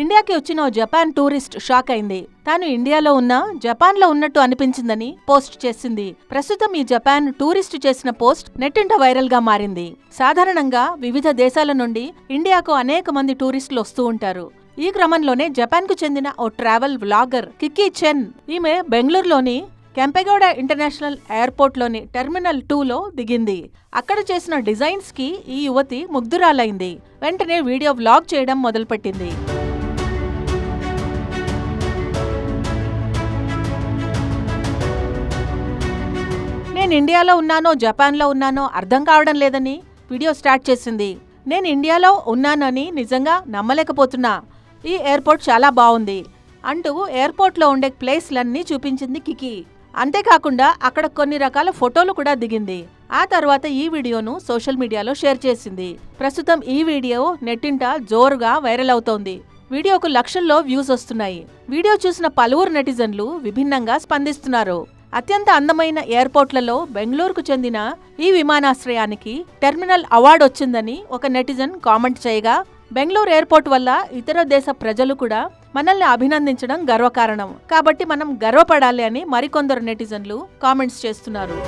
ఇండియాకి వచ్చిన ఓ Japan tourist shock అయింది. తాను ఇండియాలో ఉన్నా జపాన్లో ఉన్నట్టు అనిపించిందని పోస్ట్ చేసింది. ప్రస్తుతం ఈ జపాన్ టూరిస్ట్ చేసిన పోస్ట్ నెట్టింట వైరల్గా మారింది. సాధారణంగా వివిధ దేశాల నుండి ఇండియాకు అనేక మంది టూరిస్టులు వస్తూ ఉంటారు. ఈ క్రమంలోనే జపాన్కు చెందిన ఓ ట్రావెల్ వ్లాగర్ కిక్కీ చెన్ ఈమె బెంగళూరులోని కెంపెగౌడ ఇంటర్నేషనల్ ఎయిర్పోర్ట్లోని టెర్మినల్ టూలో దిగింది. అక్కడ చేసిన డిజైన్స్కి ఈ యువతి ముగ్ధురాలైంది. వెంటనే వీడియో వ్లాగ్ చేయడం మొదలుపెట్టింది. నేను ఇండియాలో ఉన్నానో జపాన్లో ఉన్నానో అర్థం కావడం లేదని వీడియో స్టార్ట్ చేసింది. నేను ఇండియాలో ఉన్నానని నిజంగా నమ్మలేకపోతున్నా. ఈ ఎయిర్పోర్ట్ చాలా బాగుంది. అంటూ ఎయిర్పోర్ట్లో ఉండే ప్లేస్లన్నీ చూపించింది కికి. అంతేకాకుండా అక్కడ కొన్ని రకాల ఫోటోలు కూడా దిగింది. ఆ తర్వాత ఈ వీడియోను సోషల్ మీడియాలో షేర్ చేసింది. ప్రస్తుతం ఈ వీడియో నెట్టింట జోరుగా వైరల్ అవుతోంది. వీడియోకు లక్షల్లో వ్యూస్ వస్తున్నాయి. వీడియో చూసిన పలువురు నెటిజన్లు విభిన్నంగా స్పందిస్తున్నారు. అత్యంత అందమైన ఎయిర్పోర్ట్లలో బెంగళూరుకు చెందిన ఈ విమానాశ్రయానికి టెర్మినల్ అవార్డు వచ్చిందని ఒక నెటిజన్ కామెంట్ చేయగా బెంగళూరు ఎయిర్పోర్ట్ వల్ల ఇతర దేశ ప్రజలు కూడా మనల్ని అభినందించడం గర్వకారణం. కాబట్టి మనం గర్వపడాలి అని మరికొందరు నెటిజన్లు కామెంట్స్ చేస్తున్నారు.